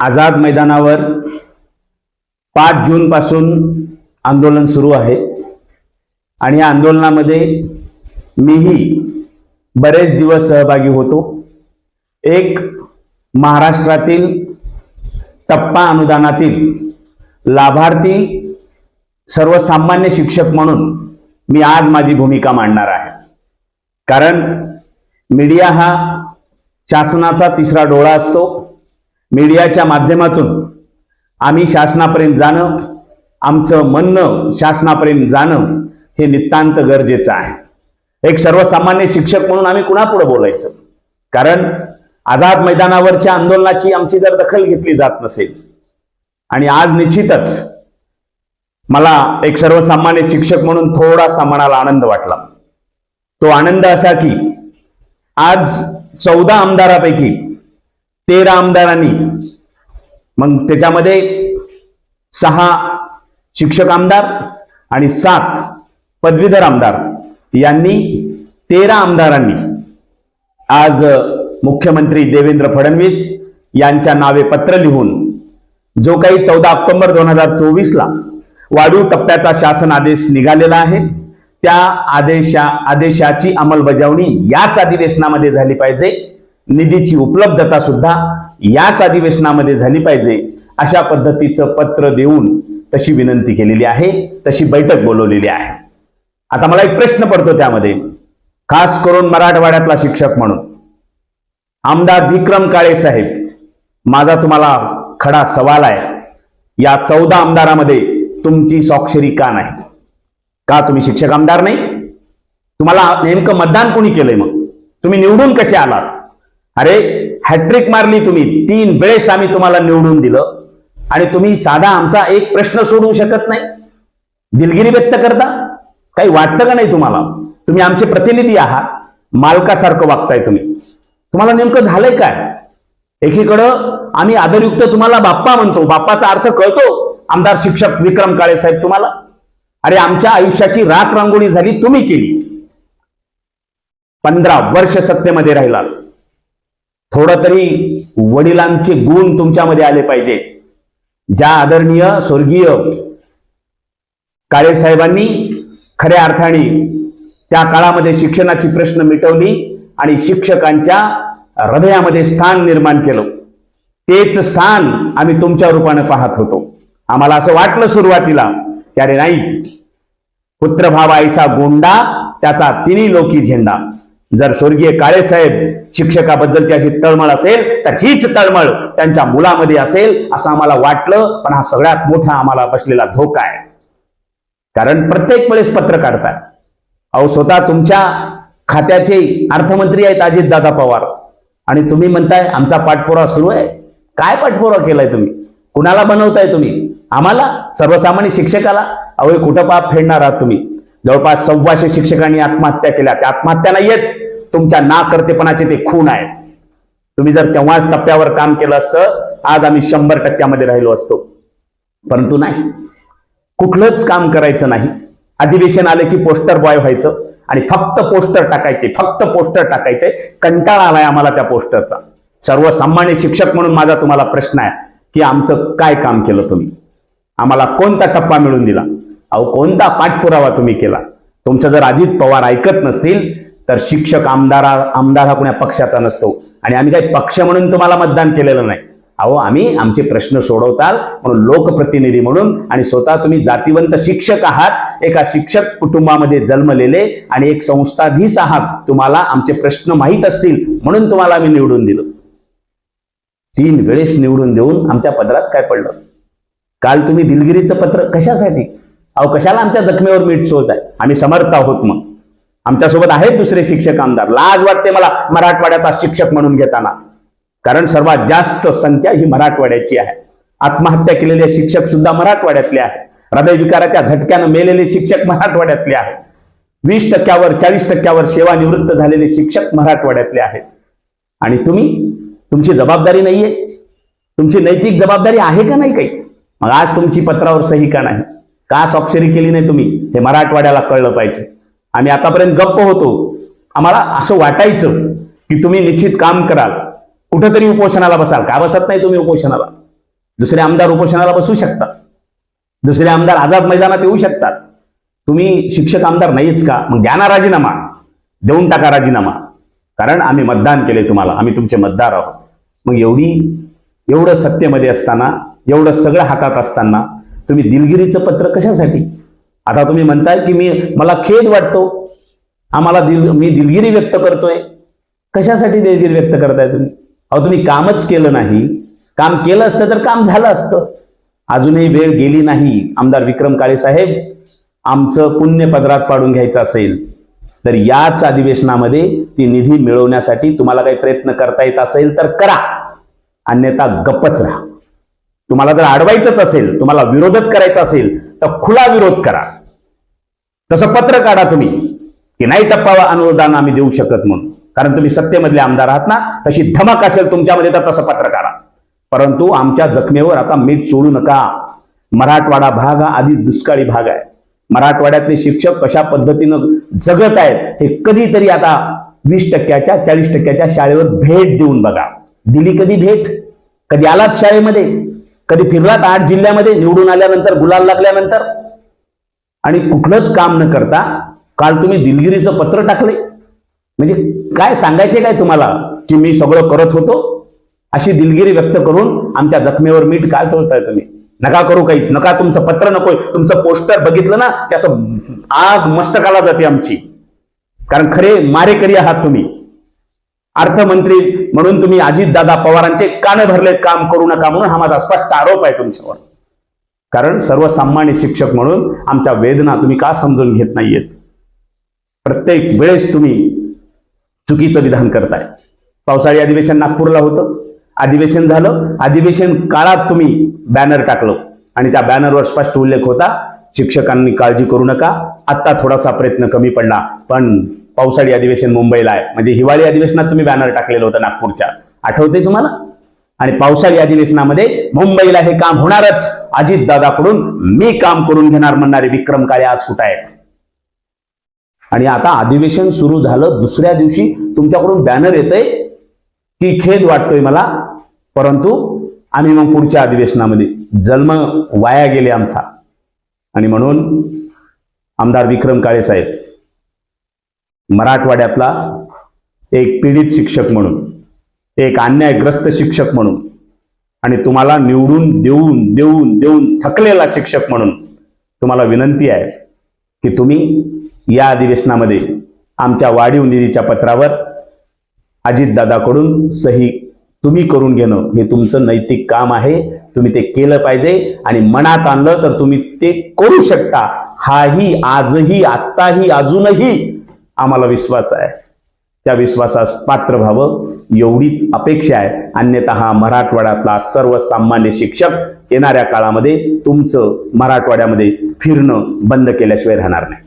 आझाद मैदानावर पाच जूनपासून आंदोलन सुरू आहे. आणि या आंदोलनामध्ये मीही बरेच दिवस सहभागी होतो. एक महाराष्ट्रातील टप्पा अनुदानातील लाभार्थी सर्वसामान्य शिक्षक म्हणून मी आज माझी भूमिका मांडणार आहे. कारण मीडिया हा शासनाचा तिसरा डोळा असतो. मीडियाच्या माध्यमातून आम्ही शासनापर्यंत जाणं आमचं म्हणणं शासनापर्यंत जाणं हे नितांत गरजेचं आहे. एक सर्वसामान्य शिक्षक म्हणून आम्ही कुणापुढं बोलायचं? कारण आझाद मैदानावरच्या आंदोलनाची आमची जर दखल घेतली जात नसेल आणि आज निश्चितच मला एक सर्वसामान्य शिक्षक म्हणून थोडासा मनाला आनंद वाटला. तो आनंद असा की आज चौदा आमदारापैकी तेरा आमदारांनी. मग त्याच्यामध्ये सहा शिक्षक आमदार आणि सात पदवीधर आमदार. यांनी तेरा आमदारांनी आज मुख्यमंत्री देवेंद्र फडणवीस यांच्या नावे पत्र लिहून जो काही चौदा ऑक्टोबर दोन हजार चोवीसला वाढीव टप्प्याचा शासन आदेश निघालेला आहे त्या आदेशा आदेशाची अंमलबजावणी याच अधिवेशनामध्ये झाली पाहिजे. निधीची उपलब्धता सुद्धा याच अधिवेशनामध्ये झाली पाहिजे. अशा पद्धतीचं पत्र देऊन तशी विनंती केलेली आहे तशी बैठक बोलवलेली आहे. आता मला एक प्रश्न पडतो त्यामध्ये. खास करून मराठवाड्यातला शिक्षक म्हणून. आमदार विक्रम काळे साहेब माझा तुम्हाला खडा सवाल आहे. या चौदा आमदारामध्ये तुमची स्वाक्षरी का नाही? का तुम्ही शिक्षक आमदार नाही? तुम्हाला नेमकं मतदान कोणी केलंय मग? तुम्ही निवडून कसे आलात? अरे हॅट्रिक मारली तुम्ही. तीन वेळेस आम्ही तुम्हाला निवडून दिलं. आणि तुम्ही साधा आमचा एक प्रश्न सोडवू शकत नाही. दिलगिरी व्यक्त करता? काही वाटतं का नाही तुम्हाला? तुम्ही आमचे प्रतिनिधी आहात. मालकासारखं वागताय तुम्ही. तुम्हाला नेमकं झालंय काय? एकीकडं आम्ही आदरयुक्त तुम्हाला बाप्पा म्हणतो. बाप्पाचा अर्थ कळतो आमदार शिक्षक विक्रम काळे साहेब तुम्हाला. अरे आमच्या आयुष्याची राख रांगोळी झाली तुम्ही केली. पंधरा वर्ष सत्तेमध्ये राहिला थोडं तरी वडिलांचे गुण तुमच्यामध्ये आले पाहिजे. ज्या आदरणीय स्वर्गीय काळे साहेबांनी खऱ्या अर्थाने त्या काळामध्ये शिक्षणाची प्रश्न मिटवली आणि शिक्षकांच्या हृदयामध्ये स्थान निर्माण केलं. तेच स्थान आम्ही तुमच्या रूपाने पाहत होतो. आम्हाला असं वाटलं सुरुवातीला की अरे नाही पुत्रभाव आईचा गोंडा त्याचा तिन्ही लोकी झेंडा. जर स्वर्गीय काळेसाहेब शिक्षकाबद्दलची अशी तळमळ असेल तर हीच तळमळ त्यांच्या मुलामध्ये असेल असं आम्हाला वाटलं पण हा सगळ्यात मोठा आम्हाला बसलेला धोका आहे. कारण प्रत्येक वेळेस पत्र काढताय. अहो स्वतः तुमच्या खात्याचे अर्थमंत्री आहेत अजितदादा पवार. आणि तुम्ही म्हणताय आमचा पाठपुरावा सुरू आहे. काय पाठपुरावा केलाय तुम्ही? कुणाला बनवताय तुम्ही? आम्हाला? सर्वसामान्य शिक्षकाला? अहो कुठं पाप फेडणार आहात तुम्ही? जवळपास सव्वाशे शिक्षकांनी आत्महत्या केल्या. त्या आत्महत्या नाहीयेत. तुमच्या नाकर्तेपणाचे ते खून आहेत. तुम्ही जर तेव्हाच टप्प्यावर काम केलं असतं आज आम्ही शंभर टक्क्यामध्ये राहिलो असतो. परंतु नाही. कुठलंच काम करायचं नाही. अधिवेशन आले की पोस्टर बॉय व्हायचं आणि फक्त पोस्टर टाकायचे फक्त पोस्टर टाकायचे. कंटाळा आलाय आम्हाला त्या पोस्टरचा. सर्वसामान्य शिक्षक म्हणून माझा तुम्हाला प्रश्न आहे की आमचं काय काम केलं तुम्ही? आम्हाला कोणता टप्पा मिळून दिला? अहो कोणता पाठपुरावा तुम्ही केला? तुमचं जर अजित पवार ऐकत नसतील तर शिक्षक आमदार आमदार हा कुण्या पक्षाचा नसतो. आणि आम्ही काही पक्ष म्हणून तुम्हाला मतदान केलेलं नाही. अहो आम्ही आमचे प्रश्न सोडवताल म्हणून लोकप्रतिनिधी म्हणून आणि स्वतः तुम्ही जातीवंत शिक्षक आहात एका शिक्षक कुटुंबामध्ये जन्मलेले आणि एक संस्थाधीश आहात तुम्हाला आमचे प्रश्न माहीत असतील म्हणून तुम्हाला आम्ही निवडून दिलं. तीन वेळेस निवडून देऊन आमच्या पदरात काय पडलं? काल तुम्ही दिलगिरीचं पत्र कशासाठी? अहो कशाला आमच्या जखमेवर मीठ चोळत आहे आम्ही समर्थ आहोत मग. आमच्यासोबत आहेत दुसरे शिक्षक आमदार. लाज वाटते मला मराठवाड्याचा शिक्षक म्हणून घेताना. कारण सर्वात जास्त संख्या ही मराठवाड्याची आहे. आत्महत्या केलेले शिक्षक सुद्धा मराठवाड्यातले आहेत. हृदयविकाराच्या झटक्यानं मेलेले शिक्षक मराठवाड्यातले आहेत. वीस टक्क्यावर चाळीस टक्क्यावर सेवानिवृत्त झालेले शिक्षक मराठवाड्यातले आहेत. आणि तुम्ही तुमची जबाबदारी नाहीये. तुमची नैतिक जबाबदारी आहे का नाही काही? मग आज तुमची पत्रावर सही का नाही? का स्वाक्षरी केली नाही तुम्ही? हे मराठवाड्याला कळलं पाहिजे. आम्ही आतापर्यंत गप्प होतो. आम्हाला असं वाटायचं की तुम्ही निश्चित काम कराल. कुठंतरी उपोषणाला बसाल. का बसत नाही तुम्ही उपोषणाला? दुसरे आमदार उपोषणाला बसू शकतात. दुसरे आमदार आझाद मैदानात येऊ शकतात. तुम्ही शिक्षक आमदार नाहीच का? मग द्या ना राजीनामा. देऊन टाका राजीनामा. कारण आम्ही मतदान केले तुम्हाला. आम्ही तुमचे मतदार आहोत. मग एवढी एवढं सत्तेमध्ये असताना एवढं सगळं हातात असताना तुम्ही दिलगिरीचं पत्र कशासाठी? आता तुम्ही म्हणताय की मी मला खेद वाटतो. आम्हाला दिल मी दिलगिरी व्यक्त करतोय. कशासाठी दिलगिरी व्यक्त करताय तुम्ही? अहो तुम्ही कामच केलं नाही. काम केलं असतं तर काम झालं असतं. अजूनही वेळ गेली नाही. आमदार विक्रम काळे साहेब आमचं पुण्य पदरात पाडून घ्यायचं असेल तर याच अधिवेशनामध्ये ती निधी मिळवण्यासाठी तुम्हाला काही प्रयत्न करता येत असेल तर करा. अन्यथा गप्पच राहा. तुम्हाला जर अडवायचंच असेल तुम्हाला विरोधच करायचा असेल तर खुला विरोध करा. तसं पत्र काढा तुम्ही की नाही टप्पावा अनुदान आम्ही देऊ शकत म्हणून. कारण तुम्ही सत्तेमधले आमदार आहात ना तशी धमक असेल तुमच्यामध्ये तर तसं पत्र काढा. परंतु आमच्या जखमेवर आता मीठ सोडू नका. मराठवाडा भाग हा आधीच दुष्काळी भाग आहे. मराठवाड्यातले शिक्षक कशा पद्धतीनं जगत आहेत हे कधीतरी आता वीस टक्क्याच्या चाळीस टक्क्याच्या शाळेवर भेट देऊन बघा. दिली कधी भेट? कधी आलात शाळेमध्ये? कधी फिरलात आठ जिल्ह्यामध्ये? निवडून आल्यानंतर गुलाल लागल्यानंतर? आणि कुठलंच काम न करता काल तुम्ही दिलगिरीचं पत्र टाकले म्हणजे काय सांगायचे काय तुम्हाला? की मी सगळं करत होतो. अशी दिलगिरी व्यक्त करून आमच्या जखमेवर मीठ काय ठेवताय तुम्ही? नका करू काहीच. नका तुमचं पत्र नकोय. तुमचं पोस्टर बघितलं ना त्याचं आग मस्तकाला जाते आमची. कारण खरे मारेकरी आहात तुम्ही. अर्थमंत्री म्हणून तुम्ही अजितदादा पवारांचे कान भरलेत काम करू नका म्हणून हा माझा स्पष्ट आरोप आहे तुमच्यावर. कारण सर्वसामान्य शिक्षक म्हणून आमच्या वेदना तुम्ही का समजून घेत नाहीयेत? प्रत्येक वेळेस तुम्ही चुकीचं विधान करताय. पावसाळी अधिवेशन नागपूरला होतं. अधिवेशन झालं. अधिवेशन काळात तुम्ही बॅनर टाकलं. आणि त्या बॅनरवर स्पष्ट उल्लेख होता शिक्षकांनी काळजी करू नका. आत्ता थोडासा प्रयत्न कमी पडला. पण पावसाळी अधिवेशन मुंबईला आहे. म्हणजे हिवाळी अधिवेशनात तुम्ही बॅनर टाकलेलं होतं नागपूरच्या. आठवते तुम्हाला? आणि पावसाळी अधिवेशनामध्ये मुंबईला हे काम होणारच. अजितदादाकडून मी काम करून घेणार म्हणणारे विक्रम काळे आज कुठं आहेत? आणि आता अधिवेशन सुरू झालं दुसऱ्या दिवशी तुमच्याकडून बॅनर येतंय की खेद वाटतोय मला. परंतु आम्ही मग पुढच्या अधिवेशनामध्ये जन्म वाया गेले आमचा. आणि म्हणून आमदार विक्रम काळे साहेब मराठवाड्यातला एक पीडित शिक्षक म्हणून एक अन्यायग्रस्त शिक्षक म्हणून आणि तुम्हाला निवडून देऊन देऊन देऊन थकलेला शिक्षक म्हणून तुम्हाला विनंती आहे की तुम्ही या अधिवेशनामध्ये आमच्या वाढीव निधीच्या पत्रावर अजितदादाकडून सही तुम्ही करून घेणं हे तुमचं नैतिक काम आहे. तुम्ही ते केलं पाहिजे आणि मनात आणलं तर तुम्ही ते करू शकता. हाही आजही आत्ताही अजूनही आम्हाला विश्वास आहे. त्या विश्वासास पात्र व्हावं एवढीच अपेक्षा आहे. अन्यथा हा मराठवाड्यातला सर्वसामान्य शिक्षक येणाऱ्या काळामध्ये तुमचं मराठवाड्यामध्ये फिरणं बंद केल्याशिवाय राहणार नाही.